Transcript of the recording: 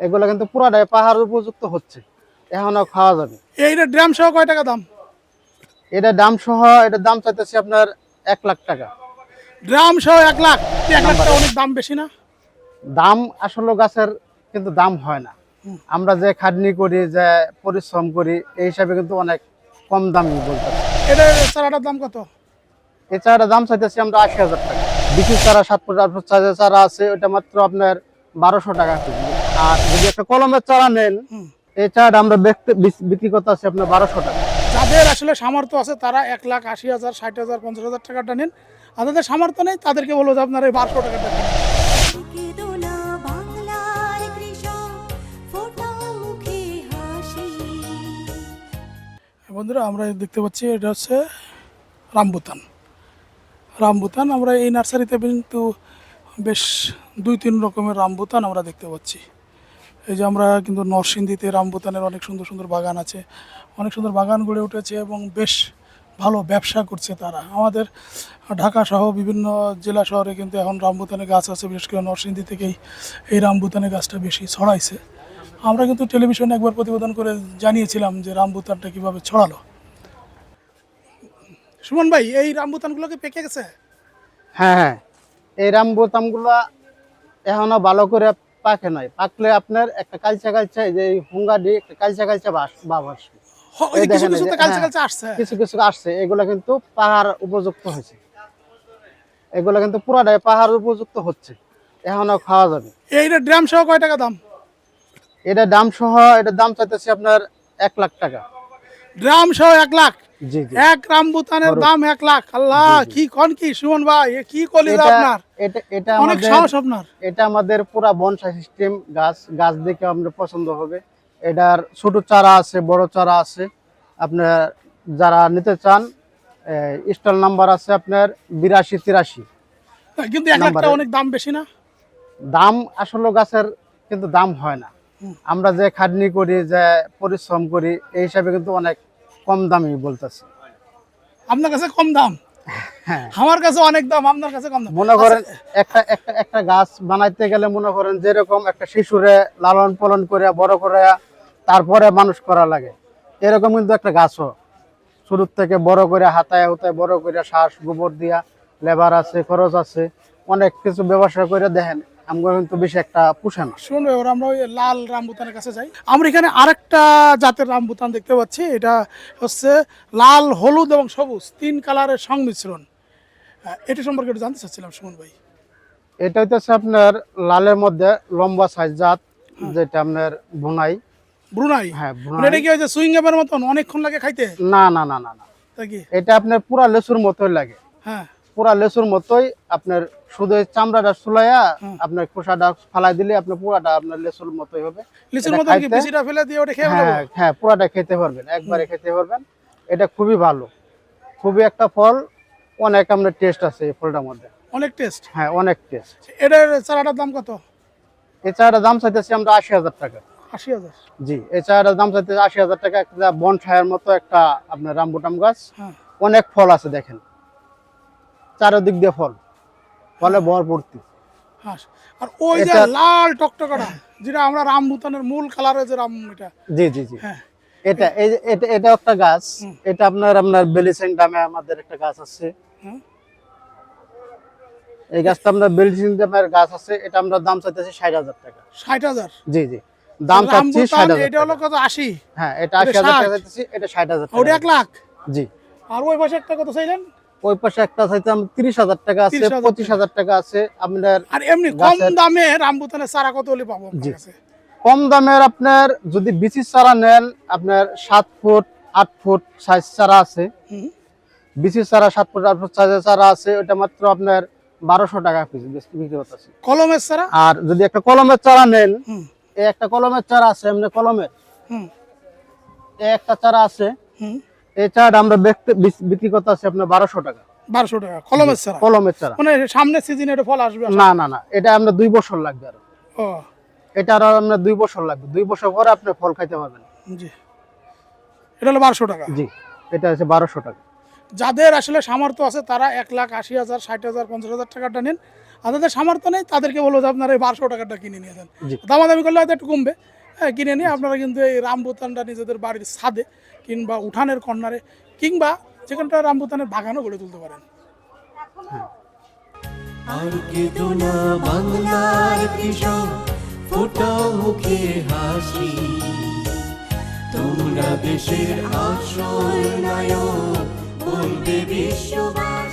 এগুলো কিন্তু পুরাটাই পাহাড় উপযুক্ত হচ্ছে। এখনও খাওয়া যাবে। এইটা ড্রাম সহ কয় টাকা দাম? এটা দাম সহ এটার দাম চাইতেছি আপনার এক লাখ টাকা। ড্রাম সহ এক লাখ? এক লাখ টাকা অনেক দাম বেশি না? দাম আসলে গাছের কিন্তু দাম হয় না। আমরা যে খাটনি করি যে পরিশ্রম করি এই হিসাবে কিন্তু অনেক কম দামি বলতে। এটা চারাটার দাম কত? এই চারাটার দাম চাইতেছি আমরা আশি হাজার টাকা। বিক্রি চারা সাত ফুট আট ফুট চারা আছে ওটা মাত্র আপনার বারোশো টাকা কেজি। আর যদি একটা কলমের চারা নেন এই চারাটা আমরা বিক্রি- বিক্রি করতে আছি আপনার বারোশো টাকা। যাদের আসলে সামর্থ্য আছে তারা এক লাখ আশি হাজার ষাট হাজার পঞ্চাশ হাজার টাকাটা নিন। আর যাদের সামর্থ্য নেই তাদেরকে বলব যে আপনার এই বারোশো টাকাটা বন্ধুরা আমরা দেখতে পাচ্ছি এটা হচ্ছে রামবুতান। রামবুতান আমরা এই নার্সারিতে কিন্তু বেশ দুই তিন রকমের রামবুতান আমরা দেখতে পাচ্ছি। এই যে আমরা কিন্তু নরসিংদীতে রামবুতানের অনেক সুন্দর সুন্দর বাগান আছে, অনেক সুন্দর বাগান গড়ে উঠেছে এবং বেশ ভালো ব্যবসা করছে তারা। আমাদের ঢাকা সহ বিভিন্ন জেলা শহরে কিন্তু এখন রামবুতানের গাছ আছে, বিশেষ করে নরসিংদী থেকেই এই রামবুতানের গাছটা বেশি ছড়াইছে। আমরা কিন্তু টেলিভিশনে একবার প্রতিবেদন করে জানিয়েছিলাম যে রামবুতানটা কীভাবে ছড়ালো। সুমন ভাই, এই রামবুতানগুলোকে পেকে গেছে? হ্যাঁ হ্যাঁ। এই রামবোতামগুলা এখনও ভালো করে পাকে নয় পাকলে আপনার একটা কালচা কালচা যে হুঙ্গাডি একটা কালচা কালচা বাস ভাব আসবে কিছু হ্যাঁ। কিছু কিছু আসছে এগুলা কিন্তু পাহাড় উপযুক্ত হয়েছে। এগুলা কিন্তু পুরাটাই পাহাড় উপযুক্ত হচ্ছে এখনও খাওয়া যাবে। এইটা ড্রাম সহ কয় টাকা দাম? এটা দাম সহ এটার দাম চাইতেছি আপনার এক লাখ টাকা। ড্রাম সহ এক লাখ? এক রামবুতানের বড়। দাম এক লাখ। আল্লাহ কি কোন কি সুমন ভাই কি কলিজা আপনার? এটা অনেক সাহস আপনার। এটা আমাদের পুরা বনসাই সিস্টেম গাছ গাছ দেখে আমাদের পছন্দ হবে। এটার ছোট চারা আছে বড় চারা আছে। আপনার যারা নিতে চান স্টল নাম্বার আছে আপনার বিরাশি তিরাশি। কিন্তু এক লাখ অনেক দাম বেশি না? দাম আসলে গাছের কিন্তু দাম হয় না। আমরা যে খাটনি করি যে পরিশ্রম করি এই হিসাবে কিন্তু অনেক কম দামি বলতেছি। আপনার কাছে কম দাম? হ্যাঁ। আমার কাছে অনেক দাম আপনার কাছে কম দাম। মনে করেন একটা একটা একটা গাছ বানাইতে গেলে মনে করেন যেরকম একটা শিশুরে লালন পালন করে বড় করে তারপরে মানুষ করা লাগে। এরকম কিন্তু একটা গাছও। শুরু থেকে বড় করে হাতায় হুতায় বড় করে শ্বাস গোবর দিয়া লেবার আছে খরচ আছে অনেক কিছু ব্যবসা করে দেখেন। আমরা কিন্তু বেশি একটা পুষে না। শুনুন এবার আমরা ওই লাল রামবুতানের কাছে যাই। আমরা এখানে আরেকটা জাতের রামবুতান দেখতে পাচ্ছি। এটা হচ্ছে লাল হলুদ এবং সবুজ তিন কালারের সংমিশ্রণ। এটা সম্পর্কে একটু জানতে চাচ্ছিলাম সুমন ভাই। এটা হইতেছে আপনার লালের মধ্যে লম্বা সাইজ জাত যেটা আপনার বুনাই। ব্রুনাই হ্যাঁ মানে বুনাই এটা কি হয়েছে সুইং এর মতন? অনেকক্ষণ লাগে খাইতে? না না না না না। কি? এটা আপনার পুরা লেসুর মতোই লাগে। হ্যাঁ। পুরা লেসুর মতোই আপনার শুধু চামড়াটা সুলাইয়া আপনার খোসাটা ফালাই দিলে আপনার পুরাটা আপনার লেসুর মতোই হবে। লিচুর এটা মতন কি বিচিটা ফেলে দিয়ে ওটা খেয়ে হ্যাঁ হ্যাঁ পুরাটা খেতে পারবেন একবারে খেতে পারবেন। এটা খুবই ভালো। খুবই একটা ফল অনেক আপনার টেস্ট আছে এই ফলটার মধ্যে। অনেক টেস্ট হ্যাঁ অনেক টেস্ট এটার চারাটার দাম কত? এই চাটার দাম চাইতেছি আমরা আশি হাজার টাকা। আশি হাজার? জি এই চাটার দাম চাইতেছি আশি হাজার টাকা। একটা বন ছায়ার মতো একটা আপনার রামবুটাম গাছ। হ্যাঁ। অনেক ফল আছে দেখেন। চারদিক দিয়ে ফল ফলে ভরপূর্তি আর ওই যে লাল টকটকাটা যেটা আমরা মূল কালারের যে রাম এটা। জি জি জি। হ্যাঁ। এটা এই এটা এটা একটা গাছ। এটা আপনার আপনার বেলিসেং দামে আমাদের একটা গাছ আছে। এই গাছটা বেলিসেং দামের গাছ আছে। এটা আমরা দাম চাইতেছি ষাট হাজার টাকা। ষাট হাজার? জি জি। দাম চাচ্ছি ষাট হাজার এটা হলো। কত আশি? হ্যাঁ এটা এটা আশি হাজার টাকা চাইতেছি এটা ষাট হাজার ওটা এক লাখ? জি। আর ওই পাশে একটা কত চাইলেন? ওই পাশে একটা চাইতাম তিরিশ হাজার টাকা আছে পঁচিশ হাজার টাকা আছে। আপনার আর এমনি কম দামে রামবুতানের চারা কত হলে পাবো। কম দামের আপনার যদি বিচির চারা নেন আপনার সাত ফুট আট ফুট সাইজ চারা আছে। হুম। বিচির চারা সাত ফুট আট ফুট সাইজের চারা আছে ওটা মাত্র আপনার বারোশো টাকা পিস বিক্রি করতেছে। কলমের চারা? আর যদি একটা কলমের চারা নেন এই একটা কলমের চারা আছে এমনি কলমের। হুম। এই একটা চারা আছে এই চারাটা আমরা বিক্রি- করতে আছি আপনার বারোশো টাকা। বারোশো টাকা কলমের চারা? কলমের চারা। মানে সামনের সিজনে এটা ফল আসবে না না না এটা আমরা দুই বছর লাগবে আরও। ও। এটা আরও আপনার দুই বছর লাগবে। দুই বছর পরে আপনি ফল খাইতে পারবেন। জি। এটা হলো বারোশো টাকা? জি এটা আছে বারোশো টাকা। যাদের আসলে সামর্থ্য আছে তারা এক লাখ আশি হাজার ষাট হাজার পঞ্চাশ হাজার টাকাটা নিন। আর যাদের সামর্থ্য নেই তাদেরকে বলব যে আপনারা এই বারোশো টাকাটা কিনে নিয়ে যান। দামাদামি করলে হয়তো একটু কমবে। হ্যাঁ কিনে নিয়ে আপনারা কিন্তু এই রামবুতানটা নিজেদের বাড়ির ছাদে কিংবা উঠানের কর্নারে কিংবা যেখানটা রামবুতানের বাগানও গড়ে তুলতে পারেন। আর কৃষক তোমরা দেশের আসল নায়ক, বলবে বিশ্ববাসী।